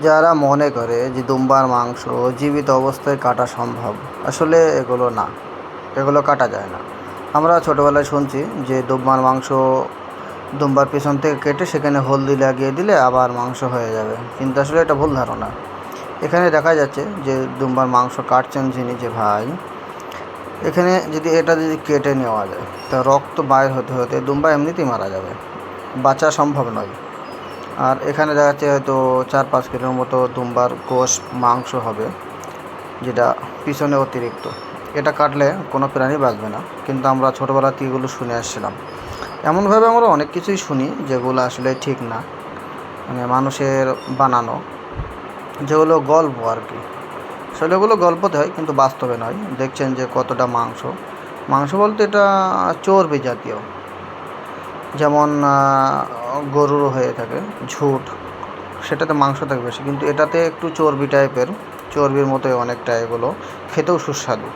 যারা মনে করে যে দুম্বার মাংস জীবিত অবস্থায় কাটা সম্ভব, আসলে এগুলো না। এগুলো কাটা যায় না। আমরা ছোটোবেলায় শুনছি যে দুম্বার মাংস দুম্বার পেছন থেকে কেটে সেখানে হলদি লাগিয়ে দিলে আবার মাংস হয়ে যাবে। কিন্তু আসলে এটা ভুল ধারণা। এখানে দেখা যাচ্ছে যে দুম্বার মাংস কাটছেন যিনি যে ভাই, এখানে যদি এটা যদি কেটে নেওয়া যায়, তা রক্ত বাইর হতে হতে দুম্বা এমনিতেই মারা যাবে। বাঁচা সম্ভব নয়। আর এখানে দেখা যাচ্ছে হয়তো চার পাঁচ কিলোর মতো দুম্বার গোশ মাংস হবে, যেটা পিছনে অতিরিক্ত। এটা কাটলে কোনো প্রাণী বাঁচবে না, কিন্তু আমরা ছোটোবেলা থেকে এগুলো শুনে আসছিলাম। এমনভাবে আমরা অনেক কিছুই শুনি যেগুলো আসলে ঠিক না মানে মানুষের বানানো। যেগুলো গল্প আর কি। আসলে ওগুলো গল্পতে হয়, কিন্তু বাস্তবে নয়। দেখছেন যে কতটা মাংস। মাংস বলতে এটা চর্বি জাতীয়। যেমন গরুরও হয়ে থাকে, ঝুট। সেটাতে মাংস থাকে বেশি, কিন্তু এটাতে একটু চর্বি টাইপের চর্বির মতোই অনেকটা এগুলো। খেতেও সুস্বাদু।